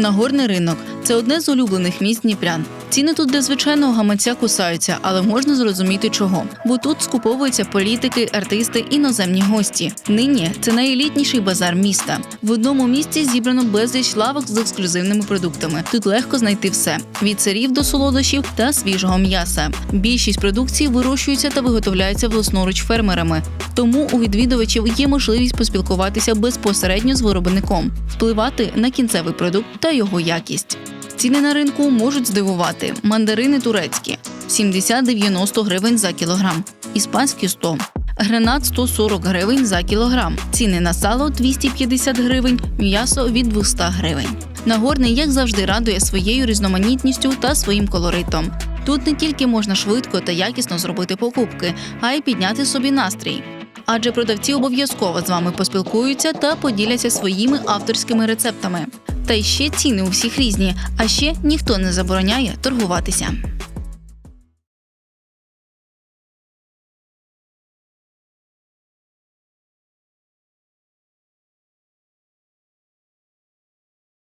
Нагорний ринок це одне з улюблених місць Дніпрян. Ціни тут для звичайного гаманця кусаються, але можна зрозуміти чого. Бо тут скуповуються політики, артисти, іноземні гості. Нині це найелітніший базар міста. В одному місці зібрано безліч лавок з ексклюзивними продуктами. Тут легко знайти все: від сирів до солодощів та свіжого м'яса. Більшість продукції вирощується та виготовляється власноруч фермерами. Тому у відвідувачів є можливість поспілкуватися безпосередньо з виробником, впливати на кінцевий продукт та його якість. Ціни на ринку можуть здивувати: мандарини турецькі 70-90 гривень за кілограм, іспанські 100. Гранат 140 гривень за кілограм. Ціни на сало 250 гривень, м'ясо від 200 гривень. Нагорний, як завжди, радує своєю різноманітністю та своїм колоритом. Тут не тільки можна швидко та якісно зробити покупки, а й підняти собі настрій. Адже продавці обов'язково з вами поспілкуються та поділяться своїми авторськими рецептами. Та й ще ціни у всіх різні, а ще ніхто не забороняє торгуватися.